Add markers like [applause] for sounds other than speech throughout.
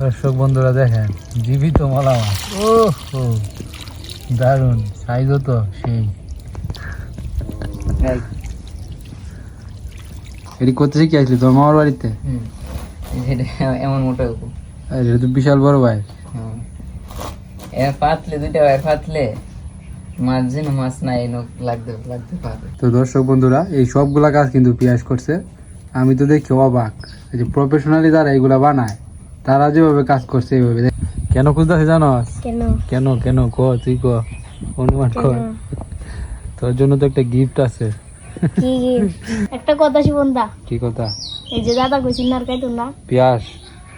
দর্শক বন্ধুরা দেখেন জীবিত মলা মাছ ও হো দারুণ সাইজও তো সেই। এটি করতে শিখে আসলি? তোর মামার বাড়িতে? এমন মোটা এটা তো বিশাল বড় ভাই। হ্যাঁ এ পাতলে দুইটা ভাই পাতলে মাছ যেন মাছ নাই নখ লাগতে লাগতে পারে তো দর্শক বন্ধুরা এই সবগুলা কাজ কিন্তু পিয়াস করছে। আমি তো দেখি অবাক। এই যে প্রফেশনালি যারা এইগুলা বানায় তারা যেভাবে কাজ করছে এইভাবে কেন খুঁজতেছে জানো? কেন? কেন কেন? ক তুই ক। অনুমান কর। তোর জন্য তো একটা গিফট আছে। কি একটা কথা শিবন্দা কি কথা? এই যে দাদা কইছিল না খাইতো না? পিয়াস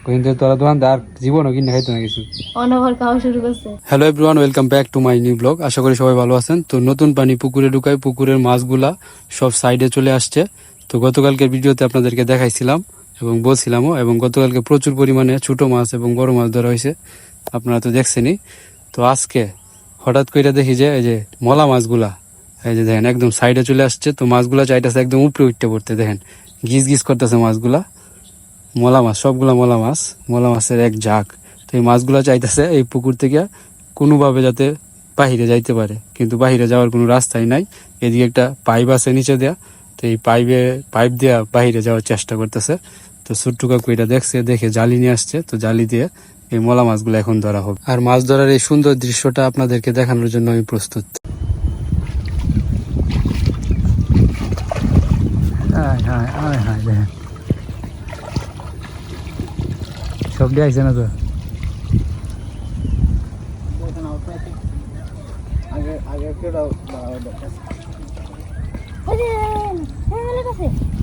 কিন্তু তোরা দোকান জীবনও কিনে খাইতো না কিছু। অনবর খাওয়া শুরু করছে। Hello everyone welcome back to my new blog আশা করি সবাই ভালো আছেন। তো নতুন পানি পুকুরে ঢুকায় পুকুরের মাছগুলা সব সাইডে চলে আসছে। তো গতকালকের ভিডিওতে আপনাদেরকে দেখাইছিলাম। এবং বলছিলামও, এবং গতকালকে প্রচুর পরিমাণে ছোট মাছ এবং বড় মাছ ধরা হয়েছে। আপনারা তো দেখছেনই। তো আজকে হঠাৎ করে দেখি যে, এই যে মলা মাছগুলা, এই যে দেখেন, একদম সাইডে চলে আসছে। তো মাছগুলা চাইতেছে একদম উপরে উঠতে পড়তে, দেখেন, গিজ গিজ করতেছে মাছগুলা। মলা মাছ, সবগুলা মলা মাছ, মলা মাছের এক ঝাঁক। তো এই মাছগুলা চাইতেছে এই পুকুর থেকে কোনোভাবে যাতে বাহিরে যাইতে পারে। কিন্তু বাহিরে যাওয়ার কোনো রাস্তাই নাই। এদিকে একটা পাইপ আছে নিচে দেয়া। তো এই পাইপে, পাইপ দেওয়া বাহিরে যাওয়ার চেষ্টা করতেছে। তো ছোট্ট কাকু এটা দেখছে দেখে জালি নিয়ে আসছে তো জালি দিয়ে এই মলা মাছগুলো এখন ধরা হবে আর মাছ ধরার এই সুন্দর দৃশ্যটা আপনাদেরকে দেখানোর জন্য আমি প্রস্তুত সব দিয়ে আইসে না তো যে এই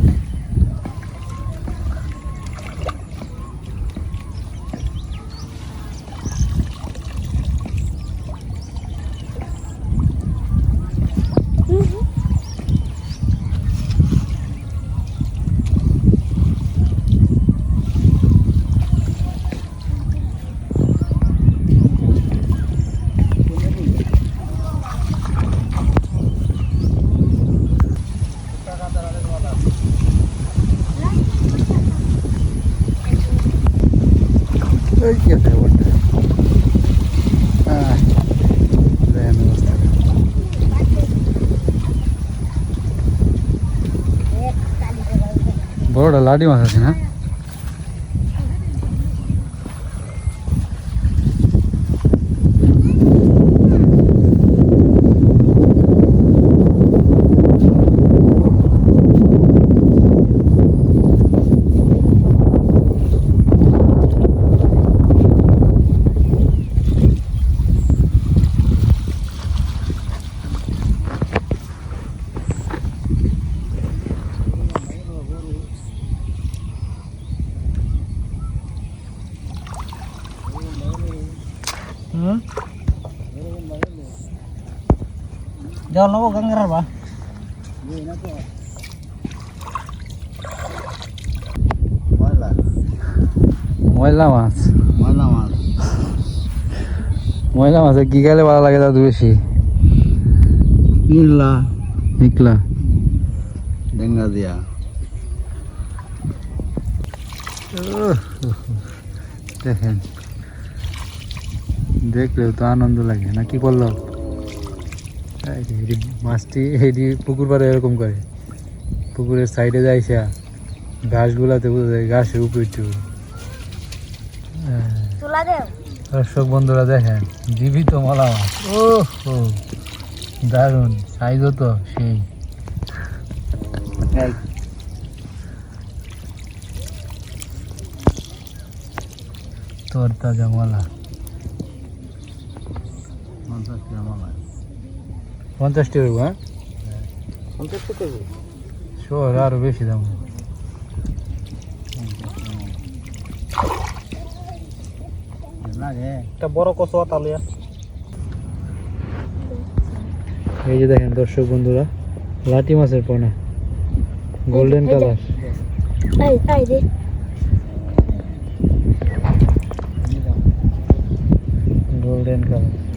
বড়টা লাডি মাছ আছে না জল নেব গঙ্গার বা। ময়লা মাছ। ময়লা মাছ। ময়লা মাছে কি খেলে ভালো লাগে দাদু বেশি? নীলা নিকলা। ডেঙ্গা দিয়া। দেখেন। দেখলেও তো আনন্দ লাগে না কি করল এই যে এটি মাছটি এটি পুকুর পাড়ে এরকম করে। পুকুরের সাইডে যাইছে ঘাসগুলাতে বোঝা যায় ঘাসের উপরে। হ্যাঁ। দর্শক বন্ধুরা দেখেন জীবিত মলা মাছ ও হো দারুণ সাইজও তো সেই। তোর তাজা মলা। পঞ্চাশ টাকা হ্যাঁ? শোর আরও বেশি দাম। একটা বড় কচুয়া তালিয়া এই যে দেখেন দর্শক বন্ধুরা লাটি মাছের পোনা গোল্ডেন কালার গোল্ডেন কালার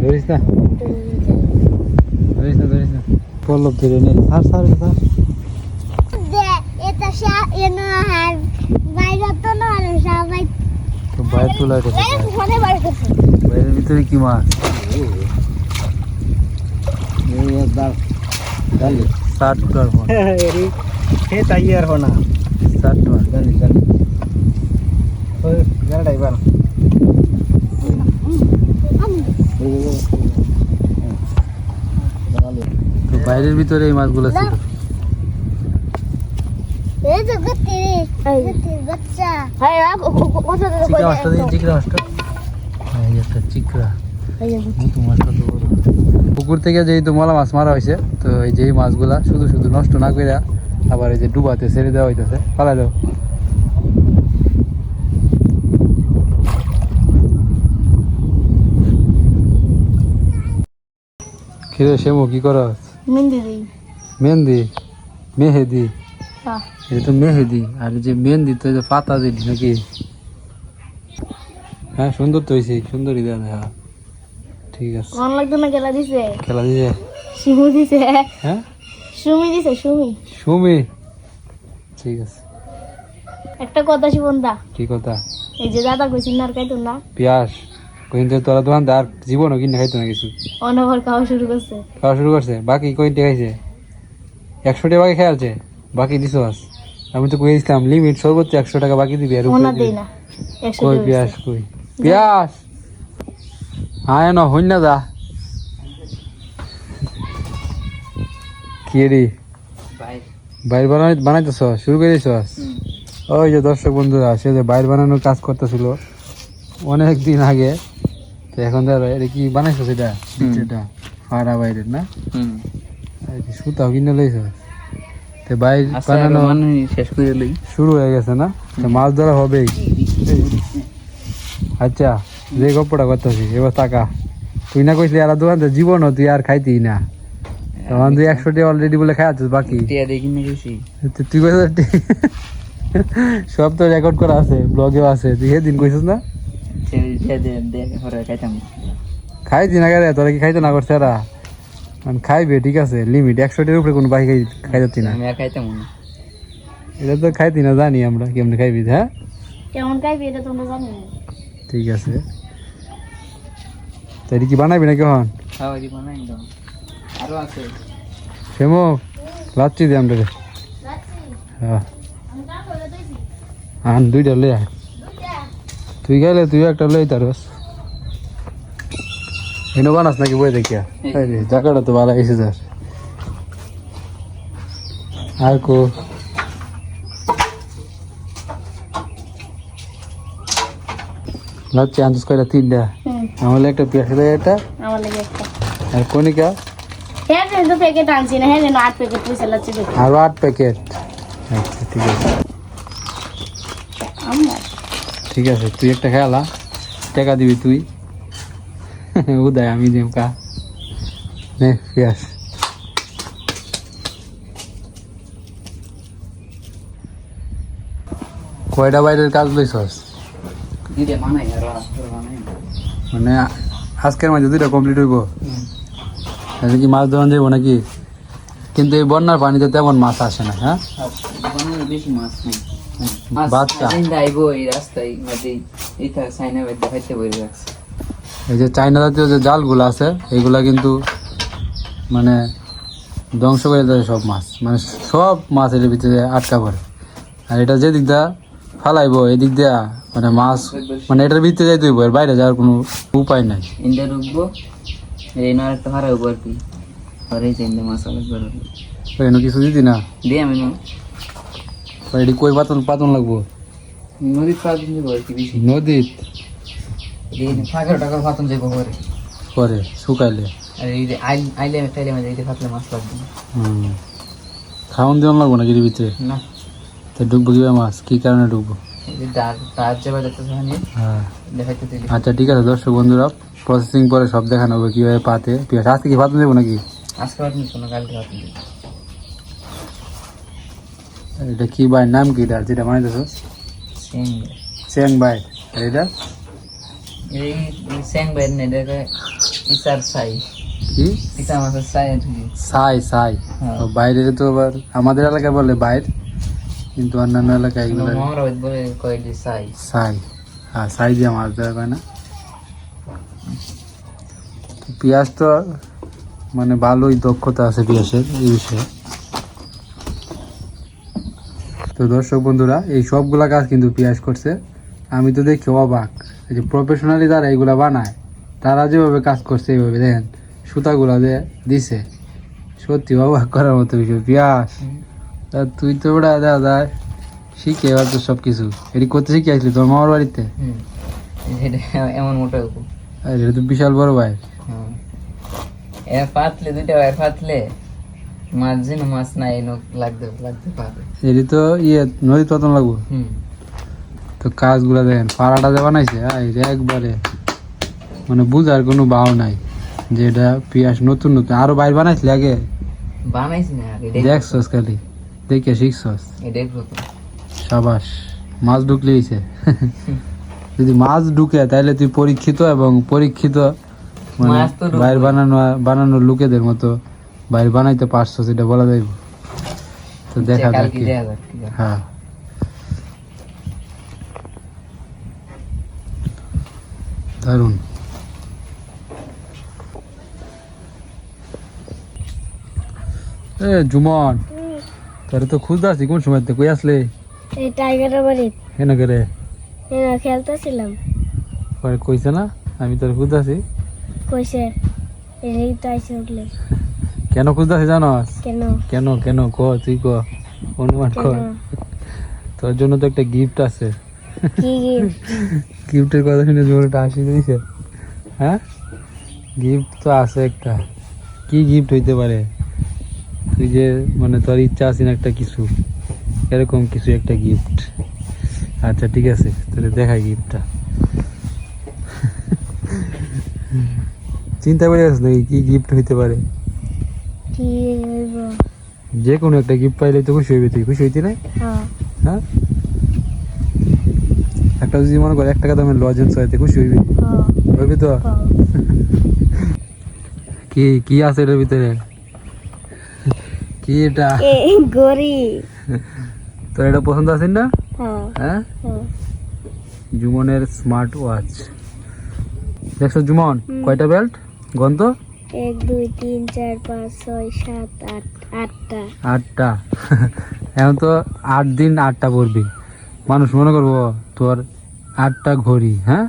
ধরিস না। ধরিস না ধরিস না। পল্লব ধরে নেই সার সার সার বাইরে তোলা গেছে বাইরের ভিতরে কি মাছ ষাট টাকার ফোন হে তাই আর ফোন ষাট টাকা জানি জানি ড্রাইভার তো বাইরের ভিতরে এই মাছগুলো ছিল হ্যাঁ চিকরা মাছটা চিকরা মাছটা একটা চিকরা পুকুর থেকে যেহেতু মলা মাছ মারা হয়েছে তো এই যে মাছগুলা শুধু শুধু নষ্ট না করে আবার এই যে ডুবাতে ছেড়ে দেওয়া হইতেছে পালা দাও কিরে শ্যামু কি করস? মিন্দি দিই। মেহেন্দি? মেহেদি? হ্যাঁ এটা তো মেহেদি আর যে মেহেন্দি তো যে পাতা দিলি নাকি? হ্যাঁ সুন্দর তো হয়েছে সুন্দরই দেয় হ্যাঁ ঠিক আছে। কোন লাগতো না খেলা দিছে? খেলা দিছে? সুমি দিছে। হ্যাঁ? সুমি দিছে সুমি। সুমি? ঠিক আছে। একটা কথা শিবন্দা কি কথা? এই যে দাদা কইছি না আর খাইতো না। পিয়াস। কইতে তোরা দোকান আর জীবনও কিনে খাইতো না কিছু। অনবর খাওয়া শুরু করছে। খাওয়া শুরু করছে বাকি কইতে খাইছে। একশো টাকা বাকি খেয়ে আছে বাকি দিছো আস আমি তো কই দিছিলাম লিমিট সর্বোচ্চ একশো টাকা বাকি দিবি আর উপরে ওনা দিবি। দেই না কই পিয়াস কই? পিয়াস আয় না হইন না দা কি রে? বাইর। বানাই বানাইতেছ শুরু করে দিছ ওই যে দর্শক বন্ধুরা সে যে বাইর বানানোর কাজ করতেছিল অনেক দিন আগে এখন ধরো এটা কি বানাইছো সেটা এটা ফাড়া বাইরের না? হুম। এই কিনে লইছ তো বাইর আচ্ছা বানানো শেষ করে লই। শুরু হয়ে গেছে না? মাছ ধরা হবেই। আচ্ছা যে গপ্পটা করতেছি এবার টাকা তুই না কইসলি আর দোকান জীবন তুই আর খাইতি না। তখন তুই একশো টাকা অলরেডি বলে খাই আছিস বাকি তুই সব তো রেকর্ড করা আছে ব্লগেও আছে। তুই সেদিন কইছিস না? খাইতি না রে তোরা কি খাইতে না করছে এরা? মানে খাইবে ঠিক আছে লিমিট একশো টাকার উপরে কোনো বাকি খাই যাচ্ছি না। খাইতাম এটা তো খাইতি না জানি আমরা কেমনে খাইবি হ্যাঁ? কেমন খাইবি এটা তোমরা জানি ঠিক আছে। তো এটা কি বানাবি না কেমন একদম আরও আছে। ফেমো লাচ্ছি দে আমরা হ্যাঁ। আন দুইটা লই আয়। তুই গেলে তুই একটা লই তার এনে বানাস নাকি বই দেখিয়া? জায়গাটা তো ভালো এসে যার আর কো। লাচ্ছি আনছিস কয়টা? তিনটা। আমার একটা পেঁয়াজ দেয় একটা আমার লাগে একটা। আর কনিকা হ্যাঁ কিন্তু প্যাকেট আনছি না হ্যাঁ আট প্যাকেট পয়সা দেখি। আট প্যাকেট আচ্ছা ঠিক আছে। ঠিক আছে তুই একটা খেলা টাকা দিবি তুই। উদয় আমি দিম কা। নে কয়টা বাইরের কাজ লইছস? মানে আজকের মাঝে দুইটা কমপ্লিট হইব? তাহলে কি মাছ ধরা যাব নাকি? কিন্তু এই বন্যার পানিতে তেমন মাছ আসে না হ্যাঁ? বেশি মাছ নেই। বাচ্চা। আইবো এই রাস্তায় মাঝে দেখাইতে বলে রাখছে এই যে চাইনা জাতীয় যে জালগুলো আছে এগুলা কিন্তু মানে ধ্বংস করে দেয় সব মাছ। মানে সব মাছ এর ভিতরে আটকা পড়ে। আর এটা যে দিক দিয়া ফালাইবো এই দিক দিয়া মানে মাছ মানে এটার ভিতরে যাইতে হইব এর বাইরে যাওয়ার কোনো উপায় নাই। ইন্দা ঢুকবো এই না একটা হারা হব আর কি। আর এই যে মশলা করে ওই কিছু দিদি না? দিয়ে আমি এটি কই পাতন পাতন লাগবো। নদীর পাত দিব আর কি বেশি নদীত এই ফাঁকা টাকার ফাতন যাব করে পরে শুকাইলে। আর এই যে আইল- আইলে টাইলে মাঝে এই ফাতলে মাছ লাগবে। হুম। খাওয়ান দিওন লাগবো না এর ভিতরে না। তো ডুববো কীভাবে মাছ? কি কারণে যাবা সামনে হ্যাঁ। আচ্ছা ঠিক আছে দর্শক বন্ধুরা প্রসেসিং পরে সব দেখানো হবে কীভাবে পাতে। আজকে কি পাতন দেবো নাকি? আজকে আর নিস না কালকে ফাতন দিব। এটা কি ভাই? নাম কি এটা? যেটা বানাইতেছো? সেং চেং ভাই। আর এটা? এই সেং বাইর নেই দেখে ইসার সাই। কি? ইসা মাছের সাই আর কি। সাই সাই। হ্যাঁ। বাইরে তো আবার আমাদের এলাকায় বলে বাইর কিন্তু অন্যান্য এলাকায় এগুলো বলে কয় যে সাই। সাই। হ্যাঁ সাইজে মাছ দেওয়া হয় না। পেঁয়াজ তো মানে ভালোই দক্ষতা আছে পেঁয়াজের এই বিষয়ে। তো দর্শক বন্ধুরা এই সবগুলা কাজ কিন্তু পেঁয়াজ করছে। আমি তো দেখি অবাক এই যে প্রফেশনালি যারা এইগুলা বানায় তারা যেভাবে কাজ করছে এইভাবে দেখেন সুতাগুলা যে দিছে সত্যি অবাক করার মতো বিষয় পেঁয়াজ। তা তুই তো ওটা দেওয়া যায় শিখে এবার তো সব কিছু এটি করতে শিখে আসলি তোর মামার বাড়িতে? এমন মোটা এটা তো বিশাল বড় ভাই। হ্যাঁ। এ পাতলে দুইটা ভাই পাতলে মাছ যেন মাছ নাই নখ লাগতে লাগতে পারে। এটি তো ইয়ে নদী ততন লাগবো। তো কাজগুলো দেখেন পাড়াটা যে বানাইছে এটা একবারে। মানে বুঝার কোনো ভাও নাই যে এটা পিয়াস নতুন নতুন। আরও বাইর বানাইছিলি আগে? বানাইছি না দেখছস খালি। দেখে শিখছস সাবাস মাছ ঢুকলে যদি মাছ ঢুকে তাহলে তুই পরীক্ষিত এবং পরীক্ষিত মানে বাইর বানানো বানানোর লোকেদের মতো বাইর বানাইতে পারছ সেটা বলা যাইব। তো দেখা যাক কি। দেখা যাক কি হয়। দারুণ এ জুমন তোর তো খুঁজতে আসছি কোন সময় কই আসলে? এই টাইগারের বাড়ি কেন করে খেলতেছিলাম। পরে কইছে না আমি তোর খুঁজতে আছি কইছে এই তো আইসে উঠলে [laughs] কেন খুঁজতে আছি জানস? কেন? কেন কেন? ক তুই ক। অনুমান কর। তোর জন্য তো একটা গিফট আছে। গিফটের [laughs] কথা শুনে জোরটা হাসি দিয়েছে। হ্যাঁ? গিফট তো আছে একটা। কি গিফট হইতে পারে? তুই যে মানে তোর ইচ্ছা আছে না একটা কিছু। এরকম কিছু একটা গিফট আচ্ছা ঠিক আছে। তাহলে দেখাই গিফটটা [laughs] চিন্তা করে নাকি কি গিফট হইতে পারে? কি যে কোনো একটা গিফট পাইলে তো খুশি হইবে তুই খুশি হইতি না হ্যাঁ। হ্যাঁ? একটা যদি মনে কর এক টাকা দামের লজেন্স হইতে খুশি হইবি। হ্যাঁ। হইবি তো? হ্যাঁ। [laughs] কি কি আছে এটার ভিতরে? কি এটা? গরি। তোর এটা পছন্দ আছে না? হ্যাঁ। জুমনের স্মার্ট ওয়াচ। দেখছ জুমন? কয়টা বেল্ট? গন্ত এক দুই তিন চার পাঁচ ছয় সাত আট আটটা। আটটা। [laughs] এখন তো আট দিন আটটা পরবি মানুষ মনে করব তোর আটটা ঘড়ি হ্যাঁ?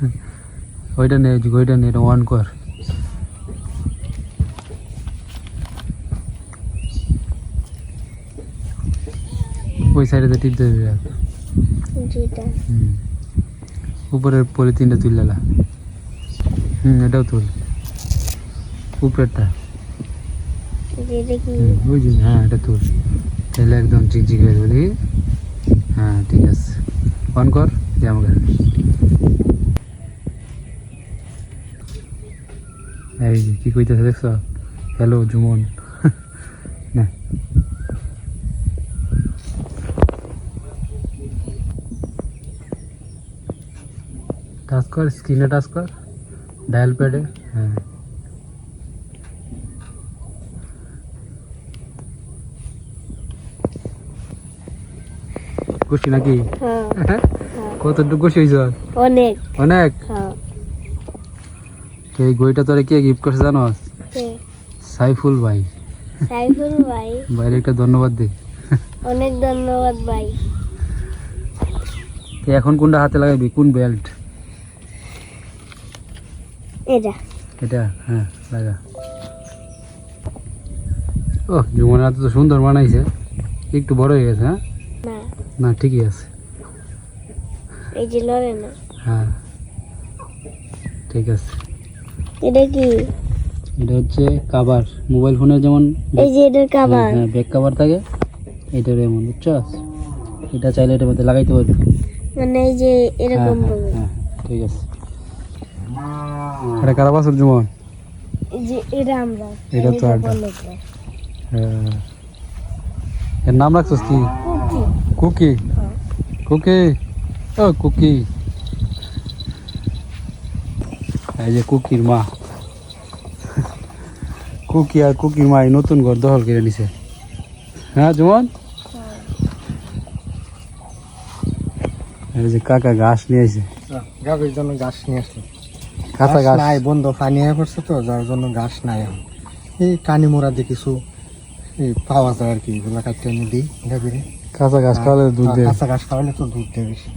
[laughs] ওইটা নে ওইটা নে অন কর। ওই সাইডে টিপ দেবে উপরের পরে তিনটা তুললা হুম এটাও তুল। ওই যে হ্যাঁ এটা তুল তাহলে একদম চিকচিক হয়ে যাবে হ্যাঁ ঠিক আছে। অন কর যে আমাকে। এই কি কইতেছে দেখছ? হ্যালো জুমন। [laughs] না। টাচ কর স্ক্রিনে টাচ কর। ডায়াল প্যাডে হ্যাঁ। খুশি নাকি? হ্যাঁ। [laughs] কতটুকু খুশি হয়েছ? অনেক। অনেক? হ্যাঁ। এই বইটা তোরে কে গিফট করছে জানো? সাইফুল ভাই। সাইফুল ভাই। [laughs] একটা ধন্যবাদ দে। অনেক ধন্যবাদ ভাই। তো এখন কোনটা হাতে লাগাবি? কোন বেল্ট এটা। এটা? হ্যাঁ লাগা। ও জুমনের হাতে তো সুন্দর বানাইছে। একটু বড় হয়ে গেছে হ্যাঁ? না ঠিকই আছে। এই যে লড়ে না। হ্যাঁ ঠিক আছে। এটা কি? এটা হচ্ছে কাবার মোবাইল ফোনের যেমন এই যে এটার কাবার হ্যাঁ ব্যাক কাভার থাকে এটার এমন বুঝছস এটা চাইলে এটার মধ্যে লাগাইতে পারবি। মানে এই যে হ্যাঁ এরকম হ্যাঁ, হ্যাঁ ঠিক আছে। এটা কারা বাসুর জুমন? যে এটা আমরা। এটা তো আড্ডা। হ্যাঁ। এর নাম রাখছস কি? কুকি কুকি কুকি ও কুকি এই যে কুকির মা। কুকি আর কুকির মা নতুন ঘর দখল করে নিছে। হ্যাঁ জুমন? এই যে কাকা ঘাস নিয়ে আসে গাভীর জন্য ঘাস নিয়ে আসলো। কাঁচা ঘাস নাই বন্ধ পানি হয়ে পড়ছে তো যার জন্য ঘাস নাই এখন। এই কানি মোড়া দিয়ে কিছু পাওয়া যায় আর কি এগুলো কাটতে এনে দিই গাভীরে কাঁচা ঘাস খাওয়ালে দুধ দেয়। কাঁচা ঘাস খাওয়ালে তো দুধ দেয় বেশি।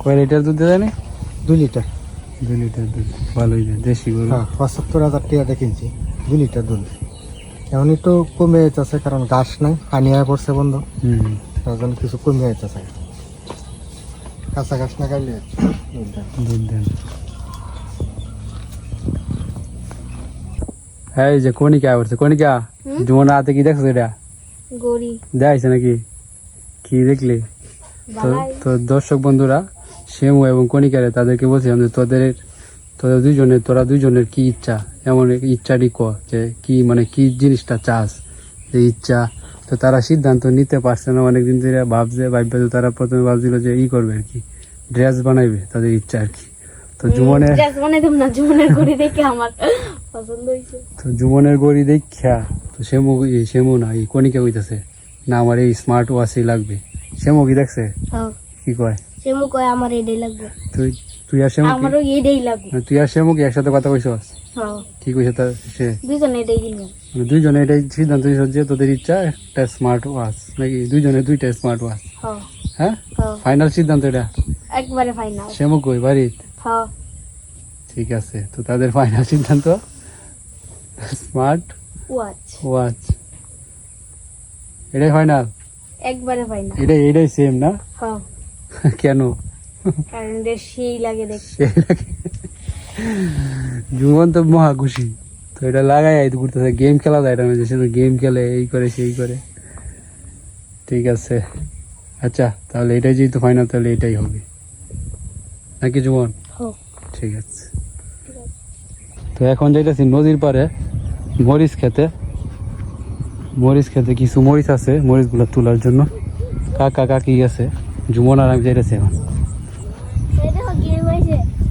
কয় লিটার দুধ দেয় না দু লিটার। দুই লিটার দুধ ভালোই দেয় দেশি গরু। হ্যাঁ পঁচাত্তর হাজার টাকা কিনছি দু লিটার দুধ। এখন একটু কমে যেতেছে কারণ ঘাস নাই পানি হয়ে পড়ছে বন্ধ। হুম। তার জন্য কিছু কমে যেতেছে কাঁচা ঘাস না খাইলে দুধ দেয় না। দুধ দেন এই যে কণিকা করছে কণিকা জুমনা হাতে কি দেখছ এটা? দেখাইছে নাকি? কি দেখলি? তো দর্শক বন্ধুরা শ্যামু এবং কণিকারে তাদেরকে বলছিলাম যে তোদের তোদের দুইজনের তোরা দুইজনের কি ইচ্ছা? এমন ইচ্ছাটি ক যে কি মানে কি জিনিসটা চাস? যে ইচ্ছা। তো তারা সিদ্ধান্ত নিতে পারছে না অনেকদিন ধরে ভাবছে ভাববে তো তারা প্রথমে ভাবছিল যে ই করবে আর কি। ড্রেস বানাইবে তাদের ইচ্ছা আর কি। তো জুমনের ড্রেস বানাইতাম না জীবনের গড়ি দেখে আমার। পছন্দ হয়েছে। তো জুমনের গড়ি দেখা তো শ্যামু না এই কণিকা কইতাছে না আমার এই স্মার্ট ওয়াচই লাগবে। শ্যামু কি দেখছে? হ্যাঁ। কি কয়? কয় আমার এটাই লাগবে। তুই তুই আর আমারও এটাই লাগবে। মানে তুই আর কি একসাথে কথা কইছস? হ্যাঁ। কি কইছে তার সে? দুজন এটাই কিনবো। মানে দুইজনে এটাই সিদ্ধান্ত নিয়েছ যে তোদের ইচ্ছা একটা স্মার্ট ওয়াচ নাকি দুইজনে দুইটা স্মার্ট ওয়াচ হ্যাঁ। হ্যাঁ? হ্যাঁ। ফাইনাল সিদ্ধান্ত এটা? একবারে ফাইনাল কই বাড়িত হ্যাঁ। ঠিক আছে তো তাদের ফাইনাল সিদ্ধান্ত? স্মার্ট ওয়াচ ওয়াচ এটাই ফাইনাল একবারে ফাইনাল এটাই এটাই সেম না? হ্যাঁ। [laughs] কেন? কারণ এটা সেই লাগে দেখ সেই জুমন তো মহা খুশি। তো এটা লাগাই আইতে ঘুরতেছে গেম খেলা যায় এটা মধ্যে শুধু গেম খেলে এই করে সেই করে। ঠিক আছে। আচ্ছা তাহলে এটাই যেহেতু ফাইনাল তাহলে এটাই হবে। নাকি জুমন? হোক ঠিক আছে। তো এখন যাইতেছি নদীর পারে মরিচ খেতে। মরিচ খেতে কিছু মরিচ আছে মরিচগুলো তোলার জন্য। কাকা কাকি গেছে জুমন আর আমি যাইতেছি এখন।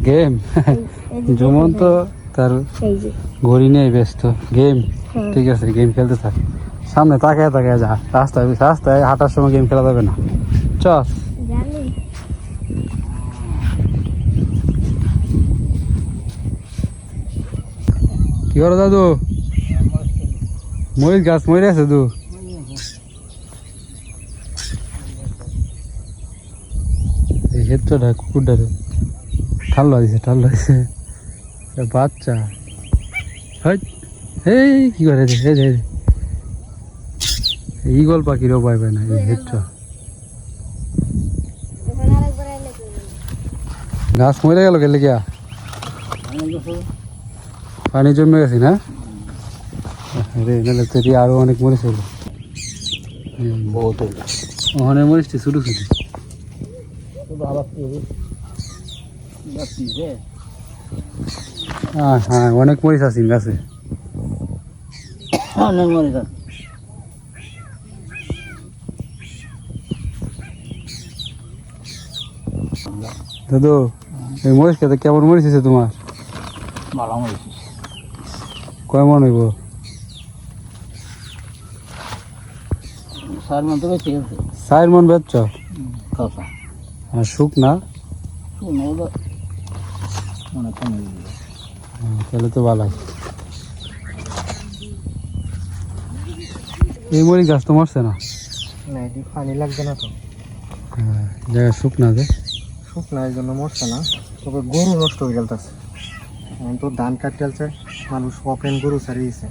গেম [laughs] জুমন তো তার ঘড়ি নিয়ে ব্যস্ত। গেম হ্যাঁ। ঠিক আছে গেম খেলতে থাক। সামনে তাকায় তাকায় যা। রাস্তায় রাস্তায় হাঁটার সময় গেম খেলা যাবে না। চল জানি কি করো দাদু? মরিচ গাছ মরে আছে, দু। এই ক্ষেত্রটা, কুকুরটারে। ঠাল্লা দিছে ঠাল্লা দিছে। বাচ্চা। এই কি করে ইগল পাখিরও পাই পায় না, এই ক্ষেত্র? গাছ মরে গেল গেলে গিয়া পানি জমে গেছে না? রে নাহলে তো এটি আরও অনেক মরিচ হলো বহুত ওখানে মরিচটি শুরু শুরু হ্যাঁ হ্যাঁ অনেক মরিচ আছে গাছে। অনেক মনে যান দাদু এই মরিচ খেতে কেমন মরিচ আছে তোমার? ভালো মনে কয় মন হইব? সার মতো বেশি গেছে চার মন বেচছ? আর শুক না? তো মনে তাহলে তো ভালো। এই মরিচ গাছ তো মরছে না? পানি লাগবে না তো। হ্যাঁ জায়গা শুক না যে? শুকনা এই জন্য মরছে না। তবে গরু নষ্ট হয়ে গেলতেছে। এখন তো ধান কাটতে মানুষ ওপেন গরু ছাড়িয়েছে।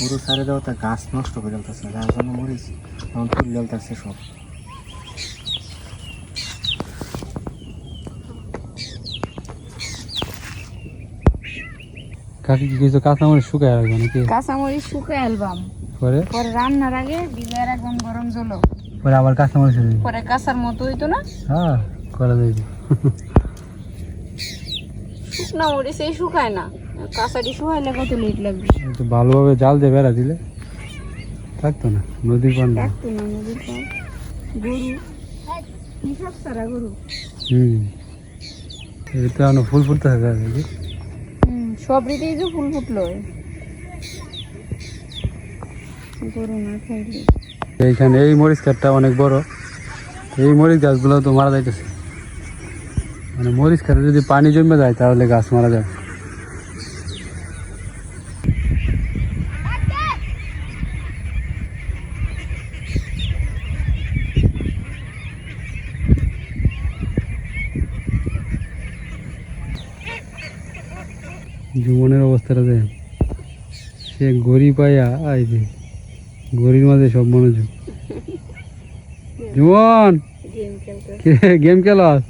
গরু ছাড়ে দেওয়াতে গাছ নষ্ট হয়ে গেলতেছে যার জন্য মরিস এখন তুলে গেলতেছে সব। কাকি কি কিছু কাঁচা মরিচ শুকায় রাখবে নাকি? কাঁচামরিচ শুকে অ্যালবাম। পরে? পরে রান্নার আগে দিলে রাখবেন গরম জল পরে আবার কাঁচা মরিচ পরে কাঁচার মতো হইতো না? হ্যাঁ করা যাবে শুকনা মরিচ এই শুকায় না। কাঁচাটি শুকাইলে কত লেট লাগবে? একটু ভালোভাবে জাল দিয়ে বেড়া দিলে থাকতো না নদীর পান দেখতো না নদীর গরু হিসাব সারা গরু? হুম। এটা ফুল ফুটতে থাকে হুম সব ঋতেই ফুল ফুটলো। গরু না খাইলে। এইখানে এই মরিচ গাছটা অনেক বড়। এই মরিচ গাছগুলো তো মারা যাইতেছে। মানে মরিচ খাতে যদি পানি জমে যায় তাহলে গাছ মারা যাবে। জীবনের অবস্থাটা দেন সে গড়ি পাইয়া আই যে গড়ির মাঝে সব মনোযোগ। জীবন গেম খেলাস